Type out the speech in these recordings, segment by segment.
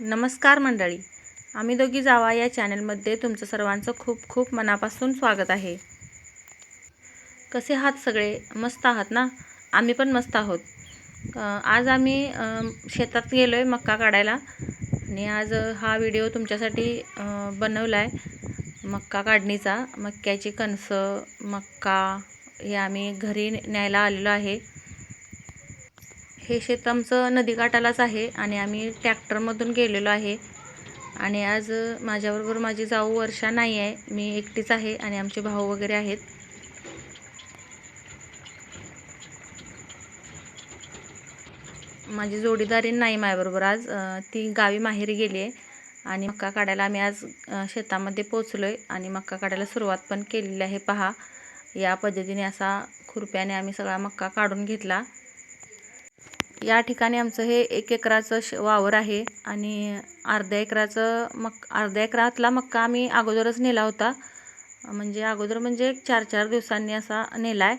नमस्कार मंडळी. आम्ही दोघी जावा या चॅनलमध्ये तुमचं सर्वांचं खूप खूप मनापासून स्वागत आहे. कसे आहात सगळे? मस्त आहात ना? आम्ही पण मस्त आहोत. आज आम्ही शेतात गेलो आहे मक्का काढायला. आणि आज हा व्हिडिओ तुमच्यासाठी बनवला आहे मक्का काढणीचा. मक्याची कणसं मक्का हे आम्ही घरी न्यायला आलेलो आहे. हे शेत आमचं नदीकाठालाच आहे आणि आम्ही ट्रॅक्टरमधून गेलेलो आहे. आणि आज माझ्याबरोबर माझी जाऊ वर्षा नाही आहे. मी एकटीच आहे आणि आमचे भाऊ वगैरे आहेत. माझी जोडीदारी नाही माझ्याबरोबर आज. ती गावी माहेरी गेली आहे. आणि मक्का काढायला आम्ही आज शेतामध्ये पोचलो आहे आणि मक्का काढायला सुरुवात पण केलेली आहे. पहा या पद्धतीने असा खुरप्याने आम्ही सगळा मक्का काढून घेतला. या ठिकाणी आमचं हे एक एकराचं श वावर आहे आणि अर्ध्या एकराचं मक अर्ध्या एकरातला मक्का आम्ही अगोदरच नेला होता. म्हणजे अगोदर म्हणजे एक चार चार दिवसांनी असा नेला आहे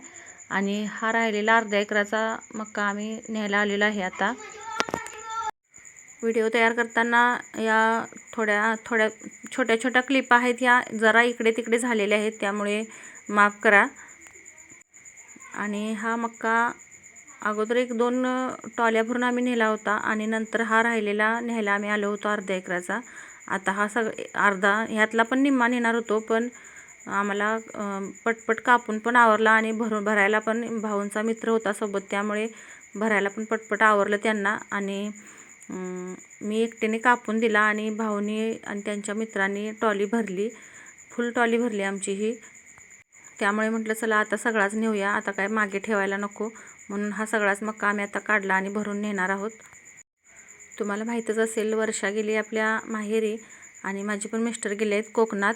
आणि हा राहिलेला अर्ध्या एकराचा मक्का आम्ही न्यायला आलेला आहे आता. व्हिडिओ तयार करताना या थोड्या थोड्या छोट्या छोट्या क्लिप आहेत ह्या जरा इकडे तिकडे झालेल्या आहेत त्यामुळे माफ करा. आणि हा मक्का अगोदर एक दोन टॉल्या भरून आम्ही नेला होता आणि नंतर हा राहिलेला न्यायला आम्ही आलो होतो अर्ध्या एकराचा. आता हा सग अर्धा ह्यातला पण निम्मा नेणार होतो पण आम्हाला पटपट कापून पण आवरला आणि भरून भरायला पण भाऊंचा मित्र होता सोबत त्यामुळे भरायला पण पटपट आवरलं त्यांना आणि मी एकटीने कापून दिला आणि भाऊनी आणि त्यांच्या मित्रांनी टॉली भरली फुल टॉली भरली आमची ही. त्यामुळे म्हटलं चला आता सगळाच नेऊया आता काय मागे ठेवायला नको. म्हणून हा सगळाच मक्का आम्ही आता काढला आणि भरून नेणार आहोत. तुम्हाला माहीतच असेल वर्षा गेली आपल्या माहेरी आणि माझे पण मिस्टर गेले आहेत कोकणात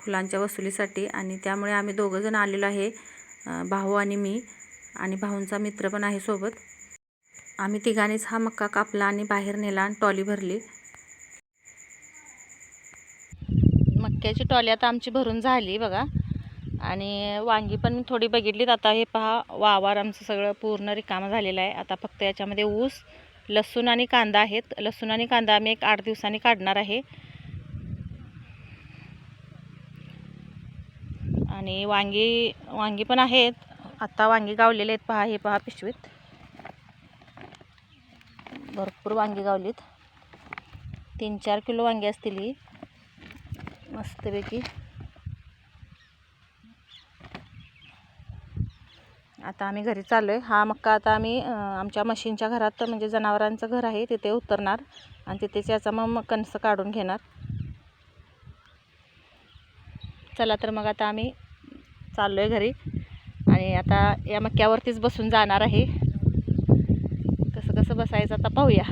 फुलांच्या वसुलीसाठी आणि त्यामुळे आम्ही दोघंजण आलेलो आहे भाऊ आणि मी आणि भाऊंचा मित्र पण आहे सोबत. आम्ही तिघांनीच हा मक्का कापला आणि बाहेर नेला आणि टॉली भरली. मक्याची टॉली आता आमची भरून झाली बघा. आणि वांगी पण मी थोडी बघितलीत. आता हे पहा वावर आमचं सगळं पूर्ण रिकामं झालेलं आहे. आता फक्त याच्यामध्ये ऊस लसूण आणि कांदा आहेत. लसूण आणि कांदा आम्ही एक आठ दिवसांनी काढणार आहे. आणि वांगी वांगी पण आहेत. आत्ता वांगी गावलेले आहेत पहा हे पहा पिशवीत. भरपूर वांगी गावलीत. तीन चार किलो वांगी असतील ही. मस्तपैकी. आता आम्ही घरी चाललो आहे हा मक्का आता आम्ही आमच्या मशीनच्या घरात म्हणजे जनावरांचं घर आहे तिथे उतरणार आणि तिथेच याचा मग कणसं काढून घेणार. चला तर मग आता आम्ही चाललो आहे घरी आणि आता या मक्क्यावरतीच बसून जाणार आहे. कसं कसं बसायचं आता पाहूया.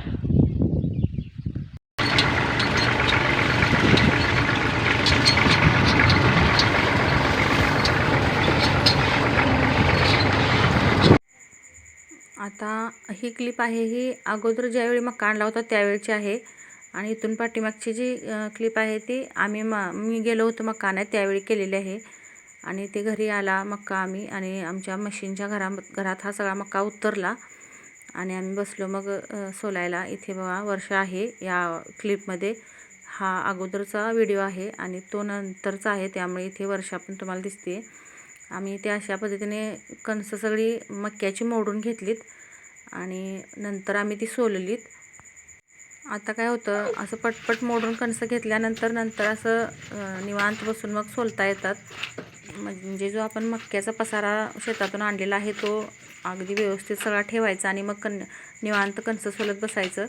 आता ही क्लिप आहे ही अगोदर ज्यावेळी मग आणला होता त्यावेळची आहे. आणि इथून पाठीमागची जी क्लिप आहे ती आम्ही म मी गेलो होतो मक्का आणायला त्यावेळी केलेली आहे. आणि ते घरी आला मक्का आम्ही आणि आमच्या मशीनच्या घरा घरात हा सगळा मक्का उतरला. आणि आम्ही बसलो मग सोलायला. इथे बघा वर्ष आहे या क्लिपमध्ये हा अगोदरचा व्हिडिओ आहे आणि तो नंतरचा आहे. त्यामुळे इथे वर्षा पण तुम्हाला दिसते आम्ही ते अशा पद्धतीने कणसं सगळी मक्याची मोडून घेतलीत आणि नंतर आम्ही ती सोललीत. आता काय होतं असं पटपट मोडून कणसं घेतल्यानंतर नंतर असं निवांत बसून मग सोलता येतात. म्हणजे जो आपण मक्याचा पसारा शेतातून आणलेला आहे तो अगदी व्यवस्थित सगळा ठेवायचा आणि मग कण निवांत कणसं सोलत बसायचं.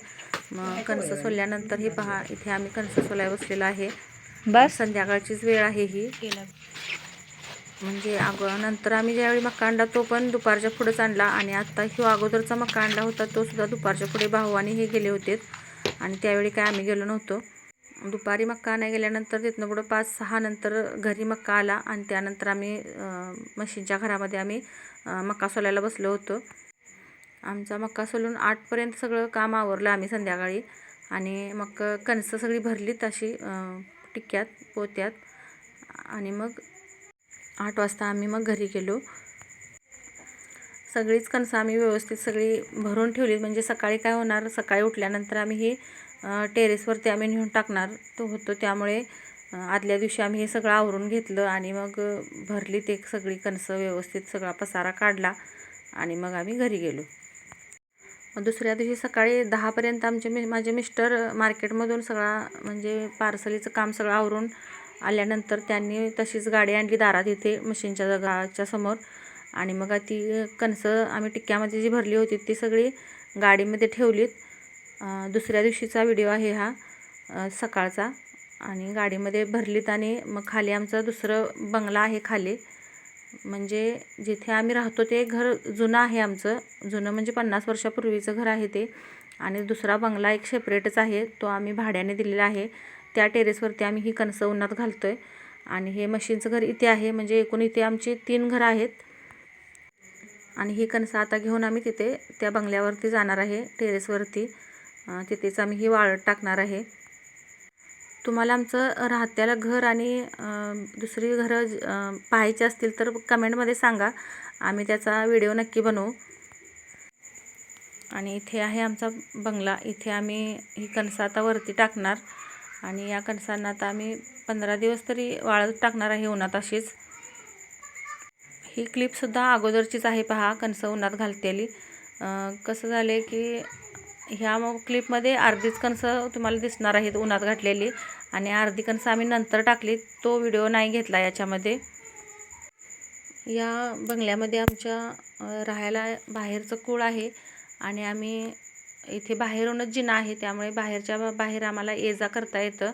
मग कणसं सोलल्यानंतर हे पहा इथे आम्ही कणसं सोलाय बसलेलो आहे. बस. संध्याकाळचीच वेळ आहे ही. म्हणजे अगो नंतर आम्ही ज्यावेळी मक्का आणला तो पण दुपारच्या पुढेच आणला आणि आत्ता ह्यो अगोदरचा मक्का आणला होता तो सुद्धा दुपारच्या पुढे भावाने हे गेले होते. आणि त्यावेळी काय आम्ही गेलो नव्हतो. दुपारी मक्का नाही गेल्यानंतर तिथनं पुढं पाच सहा नंतर घरी मक्का आला आणि त्यानंतर आम्ही म्हशींच्या मशीनच्या घरामध्ये आम्ही मक्का सोलायला बसलो होतो. आमचा मक्का सोलून आठपर्यंत सगळं काम आवरलं आम्ही संध्याकाळी. आणि मग कणसं सगळी भरलीत अशी टिक्क्यात पोत्यात. आणि मग आठ वाजता आम्ही मग घरी गेलो. सगळीच कणसं आम्ही व्यवस्थित सगळी भरून ठेवली म्हणजे सकाळी काय होणार? सकाळी उठल्यानंतर आम्ही हे टेरेसवरती आम्ही नेऊन टाकणार तो होतो. त्यामुळे आदल्या दिवशी आम्ही हे सगळं आवरून घेतलं आणि मग भरली ते सगळी कणसं व्यवस्थित सगळा पसारा काढला आणि मग आम्ही घरी गेलो. दुसऱ्या दिवशी सकाळी दहापर्यंत आमचे मी माझे मिस्टर मार्केटमधून सगळा म्हणजे पार्सलीचं काम सगळं आवरून आल्यानंतर त्यांनी तशीच गाडी आणली दारात इथे मशीनच्या जगाच्या समोर. आणि मग ती कणसं आम्ही टिक्क्यामध्ये जी भरली होती ती सगळी गाडीमध्ये ठेवलीत. दुसऱ्या दिवशीचा व्हिडिओ आहे हा सकाळचा. आणि गाडीमध्ये भरलीत आणि मग खाली आमचा दुसरं बंगला आहे खाली. म्हणजे जिथे आम्ही राहतो ते घर जुनं आहे आमचं. जुनं म्हणजे पन्नास वर्षापूर्वीचं घर आहे ते. आणि दुसरा बंगला एक सेपरेटच आहे तो आम्ही भाड्याने दिलेला आहे. त्या टेरेसवरती आम्ही ही कणसं उन्हात घालतो आहे आणि हे मशीनचं घर इथे आहे म्हणजे एकूण इथे आमची तीन घरं आहेत. आणि ही कणसं आता घेऊन आम्ही तिथे त्या बंगल्यावरती जाणार आहे टेरेसवरती. तिथेच आम्ही ही वाळत टाकणार आहे. तुम्हाला आमचं राहत्याला घर आणि दुसरी घरं पाहायची असतील तर कमेंटमध्ये सांगा. आम्ही त्याचा व्हिडिओ नक्की बनवू. आणि इथे आहे आमचा बंगला. इथे आम्ही ही कणसं आता वरती टाकणार. आणि या कणसांना आता आम्ही पंधरा दिवस तरी वाळत टाकणार आहे उन्हात अशीच. ही क्लिपसुद्धा अगोदरचीच आहे पहा कणसं उन्हात घालतेली. कसं झालं की ह्या मग क्लिपमध्ये अर्धीच कणसं तुम्हाला दिसणार आहेत उन्हात घातलेली आणि अर्धी कणसं आम्ही नंतर टाकली तो व्हिडिओ नाही घेतला याच्यामध्ये. या बंगल्यामध्ये आमच्या राहायला बाहेरचं कूळ आहे आणि आम्ही इथे बाहेरूनच जिना आहे त्यामुळे बाहेरच्या बा- बाहेर आम्हाला ये जा करता येतं.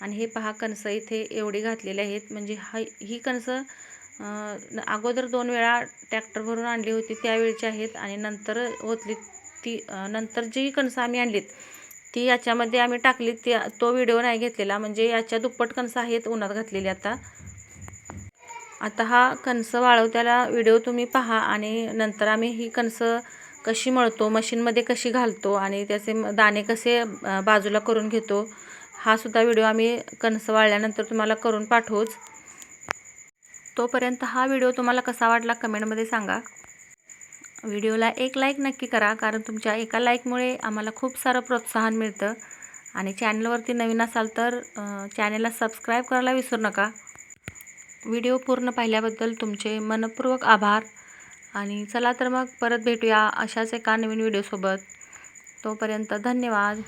आणि हे पहा कणसं इथे एवढी घातलेली आहेत. म्हणजे हा ही कणसं अगोदर दोन वेळा ट्रॅक्टर भरून आणली होती त्यावेळची आहेत. आणि नंतर ओतली ती नंतर जी कणसं आम्ही आणलीत ती याच्यामध्ये आम्ही टाकली ती तो व्हिडिओ नाही घेतलेला. म्हणजे याच्या दुप्पट कणसं आहेत उन्हात घातलेली आता. आता हा कणसं वाळवत्याला व्हिडिओ तुम्ही पहा आणि नंतर आम्ही ही कणसं कशी मळतो मशीनमध्ये कशी घालतो आणि त्याचे दाणे कसे बाजूला करून घेतो हा सुद्धा व्हिडिओ आम्ही कणस वाळल्यानंतर तुम्हाला करून पाठवूच. तोपर्यंत हा व्हिडिओ तुम्हाला कसा वाटला कमेंटमध्ये सांगा. व्हिडिओला एक लाईक नक्की करा कारण तुमच्या एका लाईकमुळे आम्हाला खूप सारं प्रोत्साहन मिळतं. आणि चॅनलवरती नवीन असाल तर चॅनलला सबस्क्राईब करायला विसरू नका. व्हिडिओ पूर्ण पाहिल्याबद्दल तुमचे मनपूर्वक आभार. आणि चला तर मग परत भेटूया अशाच एका नवीन व्हिडिओसोबत. तोपर्यंत धन्यवाद.